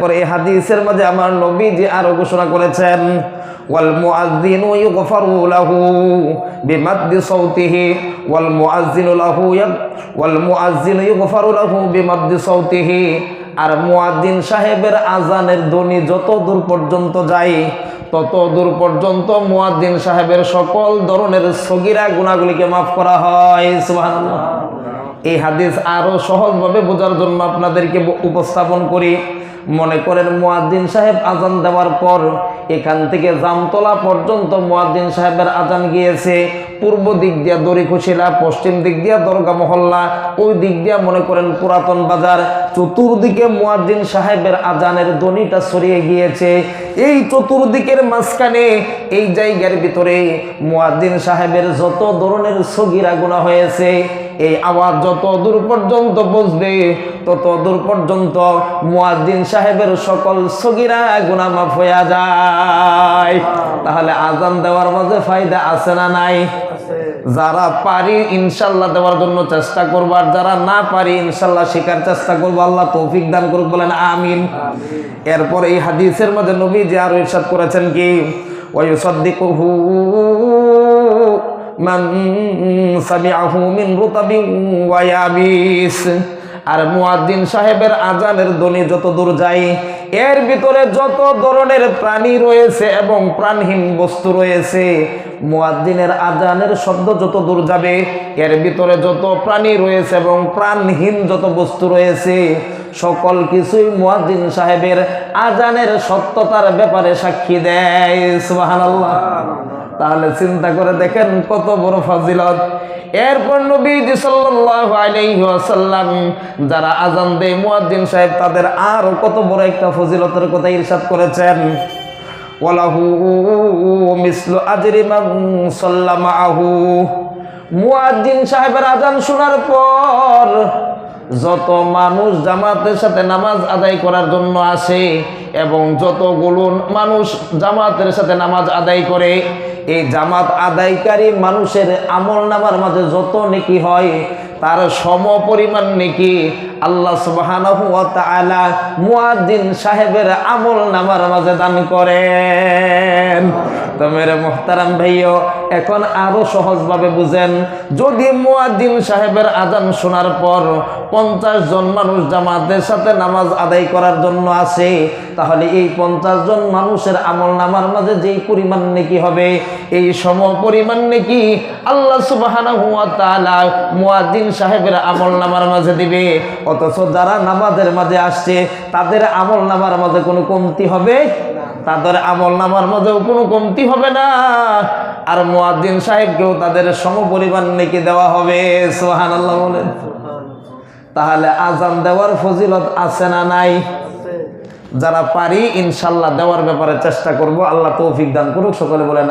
এরপর এই হাদিসের মাঝে আমার নবী যে আরো ঘোষণা করেছেন والمؤذن يغفر له بمد صوته والمؤذن له يغ والمؤذن يغفر له بمد صوته আর মুয়াজ্জিন সাহেবের আজানের ধ্বনি যত দূর পর্যন্ত যায় তত দূর পর্যন্ত মুয়াজ্জিন সাহেবের সকল ধরনের সগিরা গুণাগুলিকে মাফ করা হয় সুবহানাল্লাহ এই হাদিস আরও সহজভাবে বোঝার জন্য আপনাদেরকে উপস্থাপন করি। মনে করেন মুয়াজ্জিন সাহেব আজান দেওয়ার পর এখান থেকে জামতলা পর্যন্ত মুয়াজ্জিন সাহেবের আজান গিয়েছে। পূর্ব দিক দিয়া দড়িখুশিলা পশ্চিম দিক দিয়া দরগা মহল্লা, ওই দিক দিয়া মনে করেন পুরাতন বাজার। চতুর্দিকে মুয়াজ্জিন সাহেবের আজানের ধ্বনিটা ছড়িয়ে গিয়েছে। এই চতুর্দিকের মাঝখানে, এই জায়গার ভিতরে মুয়াজ্জিন সাহেবের যত ধরনের সগিরা গুণা হয়েছে এই আওয়াজ যত দূর পর্যন্ত বসবে তত দূর পর্যন্ত মুয়াজ্জিন সাহেবের সকল সগিরা গুনাহ মাফ হইয়া যায়। তাহলে আজান দেওয়ার মাঝে ফায়দা আছে না নাই? যারা পারি ইনশাল্লাহ দেওয়ার জন্য চেষ্টা করব আর যারা না পারি ইনশাল্লাহ শেখার চেষ্টা করব আল্লাহ তৌফিক দান করুক বলেন আমিন। এরপর এই হাদিসের মধ্যে নবী যে আরও ইরশাদ করেছেন কি? ওয়ুসাদ্দিকুহু মান আর মুয়াজ্জিন সাহেবের আজানের ধ্বনি যত দূর যায় এর ভিতরে যত ধরনের প্রাণী রয়েছে এবং প্রাণহীন বস্তু রয়েছে মুয়াজ্জিনের আজানের শব্দ যত দূর যাবে, এর ভিতরে যত প্রাণী রয়েছে এবং প্রাণহীন যত বস্তু রয়েছে, সকল কিছুই মুয়াজ্জিন সাহেবের আজানের সত্যতার ব্যাপারে সাক্ষী দেয়। সুবহানাল্লাহ। তাহলে চিন্তা করে দেখেন কত বড় ফাজিলত। এরপর আলাইহি ওয়াসাল্লাম যারা আজান দেয়, মুয়াজ্জিন সাহেব তাদের আর কত বড় একটা ফজিলতের কথা ইরশাদ করেছেন। সাহেবের আজান শোনার পর যত মানুষ জামাতের সাথে নামাজ আদায় করার জন্য আসে এবং যতগুলো মানুষ জামাতের সাথে নামাজ আদায় করে, এই জামাত আদায়কারী মানুষের আমল নামার মাঝে যত নেকি হয়, তার সম পরিমাণ নেকি আল্লাহ সুবাহ মুয়াদ্দিন সাহেবের আমল নামার মাঝে দান করেন। তো মেরে মোহতারাম ভাইও এখন আরও সহজভাবে বুঝেন, যদি মুয়াজ্জিন সাহেবের আজান শোনার পর পঞ্চাশ জন মানুষ জামাতের সাথে নামাজ আদায় করার জন্য আসে, তাহলে এই পঞ্চাশ জন মানুষের আমল নামার মাঝে যেই পরিমাণ নেকি হবে, এই সম পরিমাণ নেকি আল্লাহ সুবহানাহু ওয়া তাআলা মুয়াজ্জিন সাহেবের আমল নামার মাঝে দিবে। অথচ যারা নামাজের মাঝে আসছে, তাদের আমল নামার মাঝে কোনো কমতি হবে? তাদের আমল নামার মধ্যেও কোনো কমতি হবে না। আর মোয়াদ্দিন সাহেবকেও তাদের সম পরিমাণ নেকি দেওয়া হবে সোহান আল্লাহ বলেন। তাহলে আজান দেওয়ার ফজিলত আছে না নাই? যারা পারি, ইনশাল্লাহ দেওয়ার ব্যাপারে চেষ্টা করব। আল্লাহ তৌফিক দান করুক, সকলে বলেন